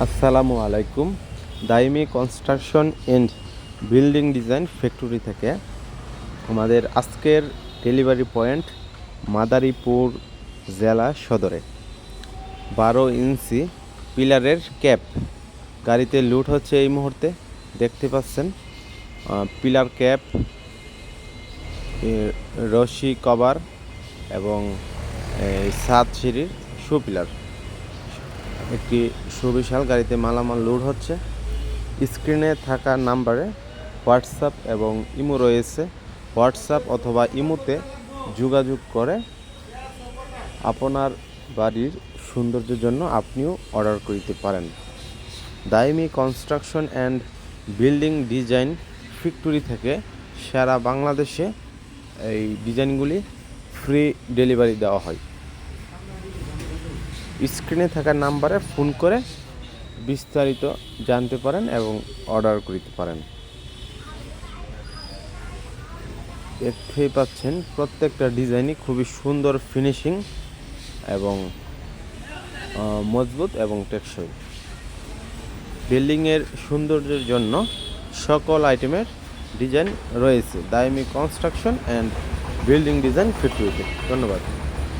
আসসালামু আলাইকুম। Daimi construction and building design factory থেকে আমাদের আজকের ডেলিভারি পয়েন্ট মাদারীপুর জেলা সদরে। বারো ইঞ্চি পিলারের ক্যাপ। গাড়িতে লুট হচ্ছে এই মুহূর্তে, দেখতে পাচ্ছেন। পিলার ক্যাপ রশি কভার এবং সাত সিঁড়ির শু পিলার একটি সুবিশাল গাড়িতে মালামাল লোড হচ্ছে। স্ক্রিনে থাকা নাম্বারে হোয়াটসঅ্যাপ এবং ইমো রয়েছে। হোয়াটসঅ্যাপ অথবা ইমোতে যোগাযোগ করে আপনার বাড়ির সৌন্দর্যের জন্য আপনিও অর্ডার করিতে পারেন। Daimi construction and building design factory থেকে সারা বাংলাদেশে এই ডিজাইনগুলি ফ্রি ডেলিভারি দেওয়া হয়। স্ক্রিনে থাকা নাম্বারে ফোন করে বিস্তারিত জানতে পারেন এবং অর্ডার করতে পারেন। দেখতেই পাচ্ছেন, প্রত্যেকটা ডিজাইনই খুবই সুন্দর ফিনিশিং এবং মজবুত এবং টেকসই। বিল্ডিংয়ের সৌন্দর্যের জন্য সকল আইটেমের ডিজাইন রয়েছে। Daimi construction and building design ফ্যাক্টরিতে ধন্যবাদ।